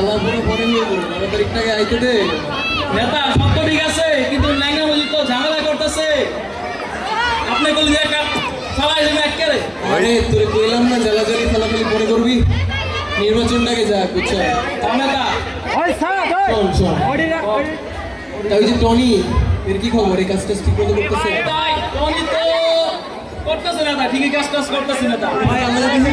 জ্বালা পুরো পরে নিয়ে যাব। বারো তারিখটাকে আইতে দে। নেতা সব তো ঠিক আছে কিন্তু ল্যাঙ্গা মজি তো ঝামেলা করতেছে। আপনি বলি যে ফালাই দেবে একেবারে। আরে তোরে কইলাম না জ্বালাজালি ফেলাফেলি পরে করবি? নির্বাচনটাকে যা বুঝছ? তাও নেতা। শোন শোন। তা ওই যে টনি এর কি খবর? এই কাজটা ঠিক মতো করতেছে? তাই টনি তো করতেছে নেতা ঠিকই কাজ টাজ করতেছে নেতা ভাই আমরা দেখি।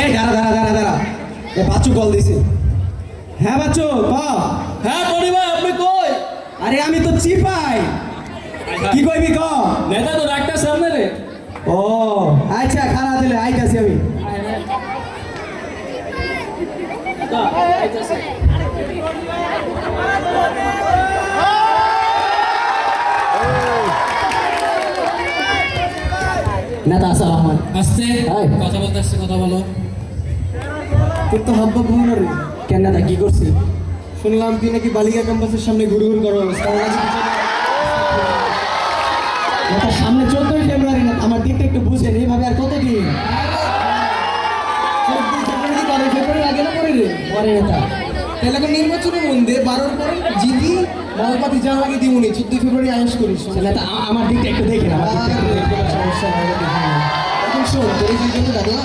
এ দাঁড়া দাঁড়া দাঁড়া দাঁড়া। এ বাচ্চু কল দিছে। হ্যাঁ বাচ্চু ক? হ্যাঁ টনি ভাই আপনি কই? আরে আমি তো চিপাই। কি কইবি ক? নেতা তো ডাক্তার সামনে রে। ও আচ্ছা খারাপ দিলে আইতাছি আমি। আইতাছে। নেতা আসসালাম আসছে? হাই। কথা বলতে আসছে কথা বলো। তোর তো হাব্বা ভুল কেন নেতা কি করছি শুনলাম তুই নাকি বালিকা ক্যাম্পাসের সামনে ঘুরে ঘুরে করো। সামনে চোদ্দই ফেব্রুয়ারি না আমার দিকটা একটু বুঝেন এইভাবে আর কতদিন? বারো ফেব্রুয়ারি আগে না করে পরে নেতা। তাহলে এখন নির্বাচনে মন দে বারোর পরে জিতি মহাপাতি যা আগে দিবনি চোদ্দই ফেব্রুয়ারি আয়োজ করিস নেতা আ- আমার দিকটা একটু দেখেন আমার দিকটা একটু দেখেন। কোনো সমস্যা দেখে। এখন শোন তোর এই জন্য ডাকলাম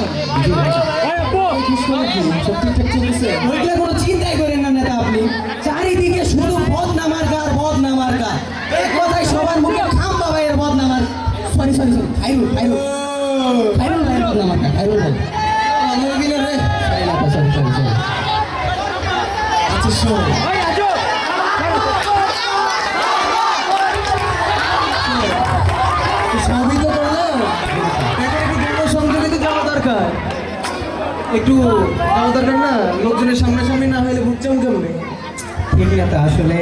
তুই খুশ করে কি? সব ঠিকঠাক চলতেছে ওইগুলো কোনো চিন্তাই করেন না নেতা আপনি চারিদিকে শুধু বদনামার একটু দরকার না লোকজনের সামনাসামনি না হলে বুঝছাম কেমনে ঠিক নেতা আসলে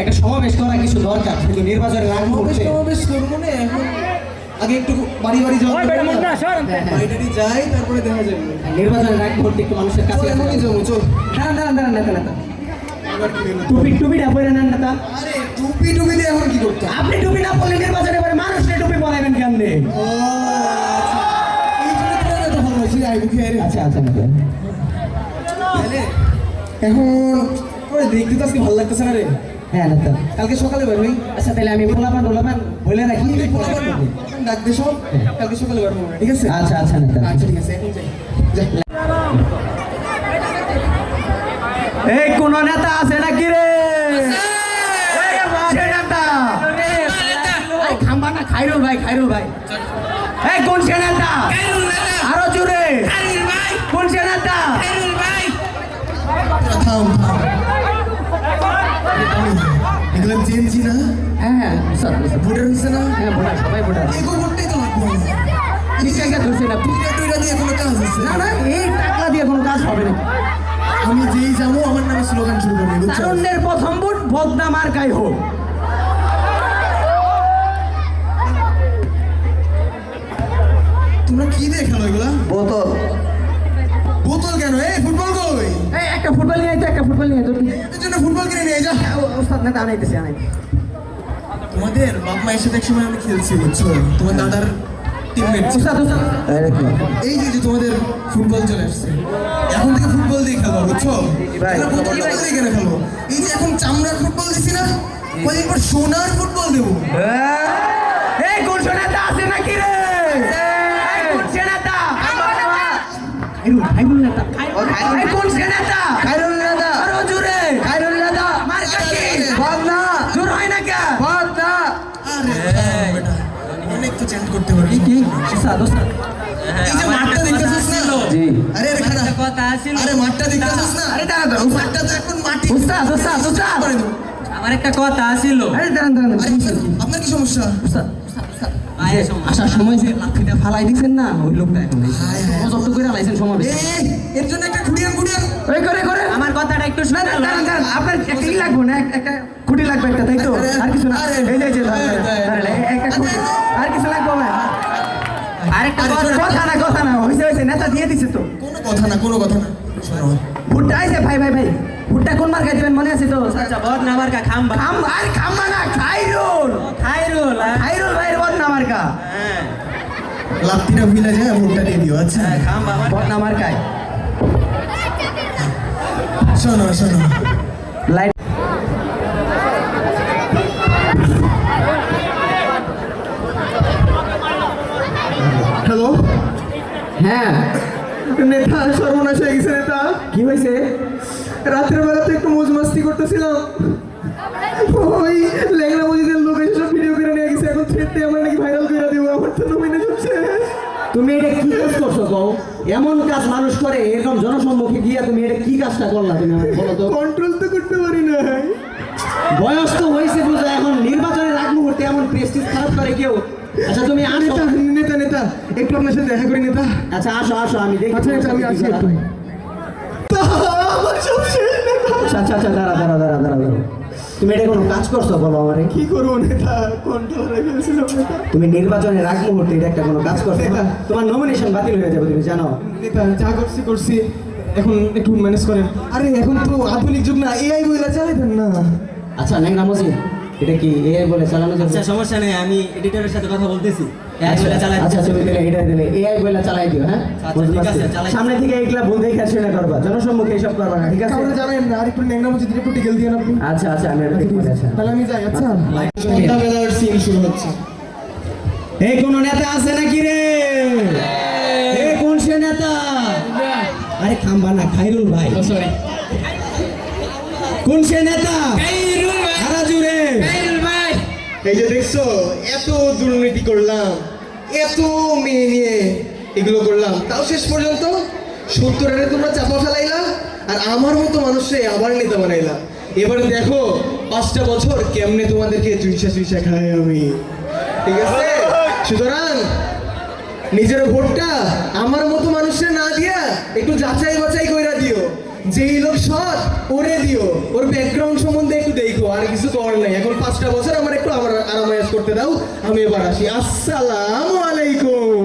একটা সমাবেশ করা কিছু দরকার কিন্তু নির্বাচনের আগ সমাবেশ মুহূর্তে। সমাবেশ করব না এখন আগে একটু বাড়ি বাড়ি যাওয়া দরকার বাড়ি যাই তারপরে দেখা যাবে। নির্বাচনের আগ মুহূর্তে একটু মানুষের কাছে এখনই যাব চল। দাঁড়ান দাঁড়ান দাঁড়ান নেতা নেতা। এবার কি টুপি টুপিটা পরে নেন আরে টুপি টুপি দিয়ে এখন কি করতে আপনি টুপি না পরলে নির্বাচনে পরে মানুষকে টুপি পরাইবেন কেন ও আচ্ছা আচ্ছা এখন ওরে দেখতে তো আজকে ভালো লাগতেছে না রে। হ্যাঁ নেতা কালকে সকালে বের হই আচ্ছা তাহলে আমি পোলাপান টোলাপান বলে রাখি। পোলাপান ডাক দে সব। কালকে সকালে বের হব ঠিক আছে? আচ্ছা আচ্ছা নেতা আচ্ছা ঠিক আছে এখন যাই। এই কোন নেতা আছে নাকি রে? না খাইরুল ভাই খাইরুল ভাই। কোন সে নেতা। আরও জোরে। কোন সে থাম থাম। এগুলো জেনজি না? হ্যাঁ হ্যাঁ ভোটার হচ্ছে না? হ্যাঁ ভোটার সবাই ভোটার। এগো ভোটটাই তো লাগবে? ঠিক জায়গা ধরছে না। টুইটা টুইটা দিয়ে কোনো কাজ হচ্ছে না? না এই টাকা দিয়ে কোনো কাজ হবে না। আমি যেই যাব আমার নামে স্লোগান শুরু করবে বুঝছ? তারুণ্যের প্রথম ভোট বদনা মার্কাই হোক। তোমরা কি দিয়ে খেলো এগুলা? বোতল। বোতল কেন? এই ফুটবল কই? এই একটা ফুটবল নিয়ে আয় তো একটা ফুটবল নিয়ে আয় তো এর জন্য ফুটবল কিনে নিয়ে যা। ওস্তাদ নেতা আনাইতেছে আনাই। তোমাদের বাপ মায়ের সাথে একসময় আমি খেলছি বুঝছ? তোমার দাদার টিমমেট ওস্তাদ ওস্তাদ। এই যে যে তোমাদের ফুটবল চলে আসছে। এখন থেকে ফুটবল দিয়ে খেলো বুঝছ? ভাই। বোতল দিয়ে কেন খেলো? এই যে এখন চামড়ার ফুটবল দিছি না পর সোনার ফুটবল দেবো। এই কোন নেতা আছে নাকি রে? আমার একটা কথা আরে আপনার কি সমস্যা? আসার সময় যে লাঠিটা ফালাই না ওই লোকটা এখন হায়। করে লাইছেন সমাবেশ। এই এর জন্য একটা ওই করে করে। আমার কথাটা একটু শুনে আপনার একটা লাগবে না? একটা খুঁটি লাগবে একটা তাই তো? আর কিছু না। এই যে, আরে, একটা খুঁটি। কিছু লাগবে না? আরেকটা কথা- না কথা না। হয়েছে হয়েছে নেতা দিয়ে দিছে তো। কোনো কথা না কোনো কথা না। ভুট্টা আইছে ভাই ভাই ভাই। ভুট্টা কোন মার্কা দিবেন? মনে আছে তো? আচ্ছা বদনা মার্কা খাম্বা খাম আর খাম্বা না খাইরুল খাইরুল হ্যাঁ? খাইরুল ভাইয়ের বদনা মার্কা হ্যাঁ লাত্তিটা ভিলে যায় ভোটটা দিয়ে দিও আচ্ছা। হ্যাঁ, মার্কা বদনা মার্কায়। শোনো শোনো। লাইট হ্যালো হ্যাঁ। নেতা সর্বনাশ হয়ে গেছে নেতা। কি হয়েছে? রাত্রের বেলা তো একটু মজ মাস্তি করতেছিলাম। এমন কাজ মানুষ করে এরকম জনসম্মুখে গিয়া তুমি এটা কি কাজটা করলা তুমি বলো তো? কন্ট্রোল তো করতে পারি না বয়স তো হয়েছে বুঝো এখন নির্বাচনের আগ মুহূর্তে এমন প্রেস্টিজ খারাপ করে কেউ। আচ্ছা তুমি আসো। নেতা নেতা একটু আপনার সাথে দেখা করি নেতা। আচ্ছা আসো আসো আমি দেখি আচ্ছা নেতা আমি আসি একটু। আচ্ছা আচ্ছা আচ্ছা দাঁড়া দাঁড়া দাঁড়া দাঁড়া দাঁড়া তুমি এটা কোনো কাজ করছ বলো আমারে? কি করব নেতা? কন্ট্রোল হয়ে ফেলছিলাম নেতা। তুমি নির্বাচনের আগ মুহূর্তে এটা একটা কোনো কাজ করছ। তোমার নমিনেশন বাতিল হয়ে যাবে তুমি জানো। নেতা যা করছি করছি। এখন একটু ম্যানেজ করেন। আরে এখন তো আধুনিক যুগ না এআই বইলা চালাইতেন না। আচ্ছা ন্যাংরা মসজিদ এটা কি এ বলে চালানো যাবে? আচ্ছা সমস্যা নেই আমি এডিটরের সাথে কথা বলতেছি। আচ্ছা বেলা চালাই আচ্ছা তুমি দিলে এটা দিলে। এআই বলে চালাই দিও হ্যাঁ? আচ্ছা, ঠিক আছে, চালাই। সামনে থেকে এগুলা ভুল দেখে শুনে করবা। জনসম্মুখে এসব করবা না ঠিক আছে? কাউরে জানেন আর একটু ন্যাংরা মসজিদের একটু টিকেল দিয়ে আপনি আচ্ছা আচ্ছা আমি এটা ঠিক আছে তাহলে আমি যাই আচ্ছা? সন্ধ্যাবেলার সিন শুরু হচ্ছে। এই কোন নেতা আছে নাকি রে? এই কোন সে নেতা? আরে খাম্বা না খাইরুল ভাই। কোন সে নেতা? ভাই। এই যে দেখছ এত দুর্নীতি করলাম এত মেয়ে নিয়ে এগুলো করলাম তাও শেষ পর্যন্ত সত্তরের তোমরা চাপা ফেলাইলা আর আমার মতো মানুষে আবার নেতা বানাইলা। এবারে দেখো পাঁচটা বছর কেমনে তোমাদেরকে চুইসা চুইসা খাই আমি। ঠিক আছে? সুতরাং নিজের ভোটটা আমার মতো মানুষের না দিয়া একটু যাচাই বাছাই দিও যেই লোক সৎ, ওরে দিও। ওর ব্যাকগ্রাউন্ড সম্বন্ধে একটু দেখো, আর কিছু করার নাই। এখন পাঁচটা বছর আমার একটু আমার আরামায়াজ করতে দাও। আমি এবার আসি। আসসালাম আলাইকুম।